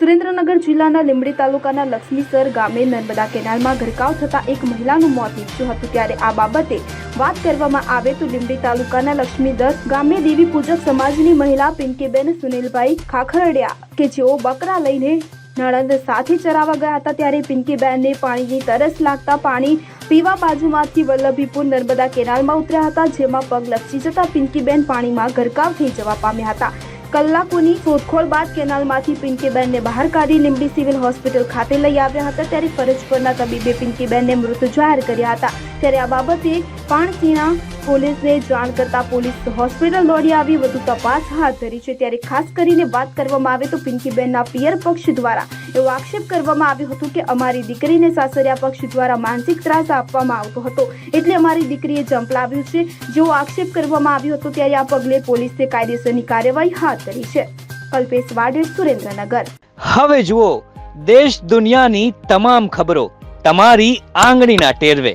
સુરેન્દ્રનગર જિલ્લાના લીંબડી તાલુકાના લક્ષ્મીસર ગામે નર્મદા કેનાલમાં ગરકાવ થતા એક મહિલાનું મોત નીપજ્યું હતું. ત્યારે આ બાબતે વાત કરવામાં આવે તો લીંબડી તાલુકાના લક્ષ્મીદર ગામે દેવી પૂજક સમાજની મહિલા પિંકીબેન સુનિલભાઈ ખાખરડિયા કે જેઓ બકરા લઈને નણંદ સાથે ચરાવા ગયા હતા ત્યારે પિંકીબેનને પાણીની તરસ લાગતા પાણી પીવા બાજુમાંથી વલ્લભીપુર નર્મદા કેનાલમાં ઉતર્યા હતા, જેમાં પગ લપસી જતા પિંકીબેન પાણીમાં ગરકાવ થઈ જવા પામ્યા હતા. કલાકોની શોધખોળ બાદ કેનાલમાંથી પિંકીબેનને બહાર કાઢી લીંબડી સિવિલ હોસ્પિટલ ખાતે લઈ આવ્યા હતા. ત્યારે ફરજ પરના તબીબે પિંકીબેનને મૃત જાહેર કર્યા હતા. ત્યારે આ બાબતે પાણસીના પોલીસને જાણ કરતા પોલીસ હોસ્પિટલ દોડી આવી. વધુ તપાસ હાથ ધરી છે. ત્યારે ખાસ કરીને વાત કરવામાં આવે તો પિંકીબેનના પિયર પક્ષ દ્વારા એવો આક્ષેપ કરવામાં આવ્યો હતો કે અમારી દીકરીને સાસરિયા પક્ષ દ્વારા માનસિક ત્રાસ આપવામાં આવતો હતો. એટલે અમારી દીકરીએ ઝંપલાવ્યું છે. જેવો આક્ષેપ કરવામાં આવ્યો હતો ત્યારે આ પગલે પોલીસે કાયદેસરની કાર્યવાહી હાથ ધરી છે. કલ્પેશ વાડેર, સુરેન્દ્રનગર. હવે જુઓ, દેશ દુનિયાની તમામ ખબરો તમારી આંગળીના ટેરવે.